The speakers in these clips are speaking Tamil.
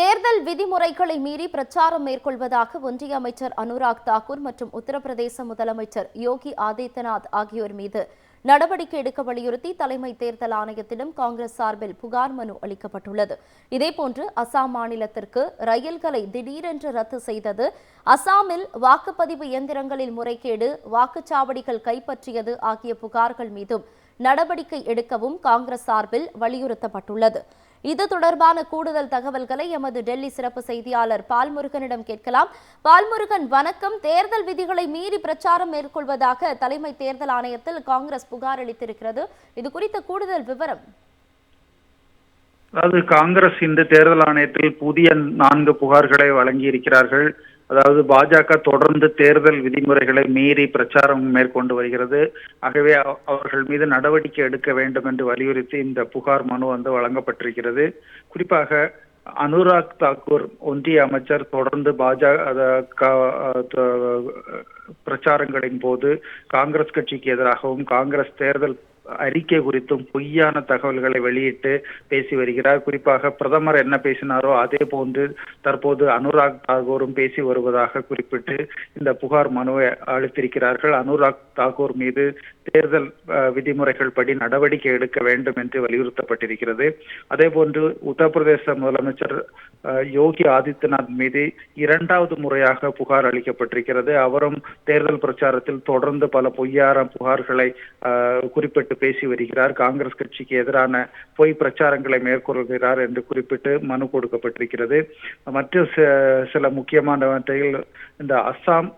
தேர்தல் விதிமுறைகளை மீறி பிரச்சாரம் மேற்கொள்வதாக ஒன்றிய அமைச்சர் அனுராக் தாக்கூர் மற்றும் உத்தரப்பிரதேச முதலமைச்சர் யோகி ஆதித்யநாத் ஆகியோர் மீது நடவடிக்கை எடுக்க வலியுறுத்தி தலைமை தேர்தல் ஆணையத்திடம் காங்கிரஸ் சார்பில் புகார் மனு அளிக்கப்பட்டுள்ளது. இதேபோன்று அசாம் மாநிலத்திற்கு ரயில்களை திடீரென்று ரத்து செய்தது அசாமில் வாக்குப்பதிவு இயந்திரங்களில் முறைகேடு வாக்குச்சாவடிகள் கைப்பற்றியது ஆகிய புகார்கள் மீதும் நடவடிக்கை எடுக்கவும் காங்கிரஸ் சார்பில் வலியுறுத்தப்பட்டுள்ளது. இது தொடர்பான கூடுதல் தகவல்களை எமது டெல்லி சிறப்பு செய்தியாளர் பால்முருகனிடம் கேட்கலாம். பால்முருகன் வணக்கம். தேர்தல் விதிகளை மீறி பிரச்சாரம் மேற்கொள்வதாக தலைமை தேர்தல் ஆணையத்தில் காங்கிரஸ் புகார் அளித்திருக்கிறது. இது குறித்த கூடுதல் விவரம். அதாவது காங்கிரஸ் இந்த தேர்தல் ஆணையத்தில் புதிய நான்கு புகார்களை வழங்கி இருக்கிறார்கள் அதாவது பாஜக தொடர்ந்து தேர்தல் விதிமுறைகளை மீறி பிரச்சாரம் மேற்கொண்டு வருகிறது. ஆகவே அவர்கள் மீது நடவடிக்கை எடுக்க வேண்டும் என்று வலியுறுத்தி இந்த புகார் மனு வந்து வழங்கப்பட்டிருக்கிறது. குறிப்பாக அனுராக் தாக்கூர் ஒன்றிய அமைச்சர் தொடர்ந்து பாஜக பிரச்சாரங்களின் போது காங்கிரஸ் கட்சிக்கு எதிராகவும் காங்கிரஸ் தேர்தல் அறிக்கை குறித்தும் பொய்யான தகவல்களை வெளியிட்டு பேசி வருகிறார். குறிப்பாக பிரதமர் என்ன பேசினாரோ அதே போன்று தற்போது அனுராக் தாகூரும் பேசி வருவதாக குறிப்பிட்டு இந்த புகார் மனுவை அளித்திருக்கிறார்கள். அனுராக் தாகூர் மீது தேர்தல் விதிமுறைகள் படி நடவடிக்கை எடுக்க வேண்டும் என்று வலியுறுத்தப்பட்டிருக்கிறது. அதே போன்று உத்தரப்பிரதேச முதலமைச்சர் யோகி ஆதித்யநாத் மீது இரண்டாவது முறையாக புகார் அளிக்கப்பட்டிருக்கிறது. அவரும் தேர்தல் பிரச்சாரத்தில் தொடர்ந்து பல பொய்யான புகார்களை குறிப்பிட்டு பேசி வருகிறார். காங்கிரஸ் கட்சிக்கு எதிரான பொய் பிரச்சாரங்களை மேற்கொள்கிறார் என்று குறிப்பிட்டு மனு கொடுக்கப்பட்டிருக்கிறது. மற்ற சில முக்கியமானவற்றில் இந்த அஸ்ஸாம்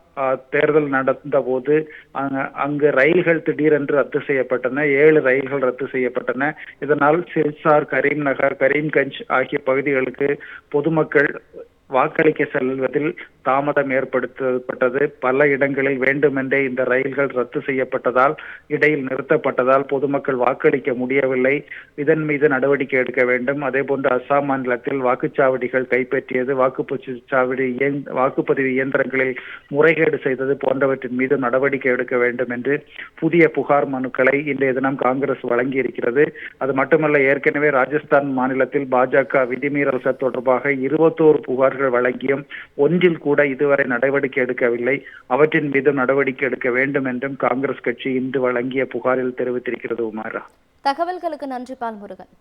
தேர்தல் நடந்த போது அங்க- அங்கு ரயில்கள் திடீரென்று ரத்து செய்யப்பட்டன. ஏழு ரயில்கள் ரத்து செய்யப்பட்டன. இதனால் சில்சார் கரீம் நகர் கரீம்கஞ்ச் ஆகிய பகுதிகளுக்கு பொதுமக்கள் வாக்களிக்க செல்வதில் தாமதம் ஏற்படுத்தப்பட்டது. பல இடங்களில் வேண்டுமென்றே இந்த ரயில்கள் ரத்து செய்யப்பட்டதால் இடையில் நிறுத்தப்பட்டதால் பொதுமக்கள் வாக்களிக்க முடியவில்லை. இதன் மீது நடவடிக்கை எடுக்க வேண்டும். அதே போன்று அஸ்ஸாம் மாநிலத்தில் வாக்குச்சாவடிகள் கைப்பற்றியது. வாக்குப்பதிவு சாவடி இயந்- வாக்குப்பதிவு இயந்திரங்களில் முறைகேடு செய்தது போன்றவற்றின் மீது நடவடிக்கை எடுக்க வேண்டும் என்று புதிய புகார் மனுக்களை இன்றைய தினம் காங்கிரஸ் வழங்கி இருக்கிறது அது மட்டுமல்ல ஏற்கனவே ராஜஸ்தான் மாநிலத்தில் பாஜக விதிமீறல் தொடர்பாக இருபத்தோரு புகார்கள் வழங்கியும் ஒன்றில் கூட இதுவரை நடவடிக்கை எடுக்கவில்லை. அவற்றின் மீது நடவடிக்கை எடுக்க வேண்டும் என்றும் காங்கிரஸ் கட்சி இன்று வழங்கிய புகாரில் தெரிவித்திருக்கிறது உமாரா. தகவல்களுக்கு நன்றி பால்முருகன்